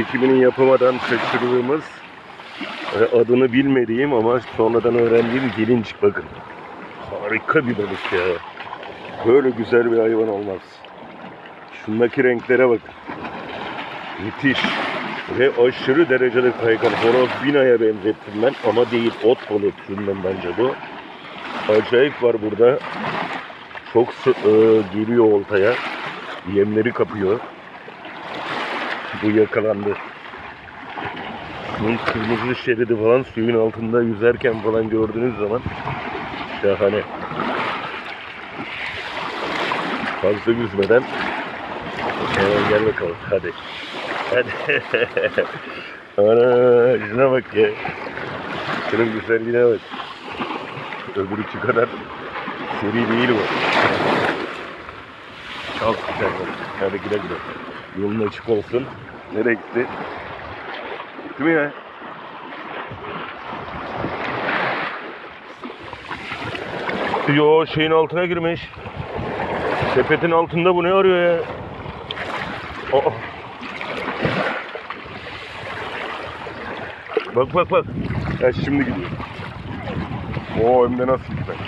çekimini yapamadan kaçırdığımız e, adını bilmediğim ama sonradan öğrendiğim gelinç bakın. Harika bir balık ya. Böyle güzel bir hayvan olmaz. Şundaki renklere bakın. Müthiş. Ve aşırı derecede kaygan. Horoz binaya benzettim ben ama değil. Ot balığı türünden bence bu. Acayip var burada. Çok e, geliyor oltaya. Yemleri kapıyor. Bu yakalandı. Bunun kırmızı şeridi falan suyun altında yüzerken falan gördüğünüz zaman şahane. Fazla yüzmeden hemen gel bakalım hadi. Hadi. Ana şuna bak ya. Şunun güzelliğine bak. Öbürü kadar seri değil bu. Çok güzel. Hadi güle güle. Yolun açık olsun. Nereye gitti? Gitti mi ya? Yo şeyin altına girmiş. Sepetin altında bu ne arıyor ya? Aa. Bak bak bak. Ya şimdi gidiyor. Oo hem de nasıl gitmek.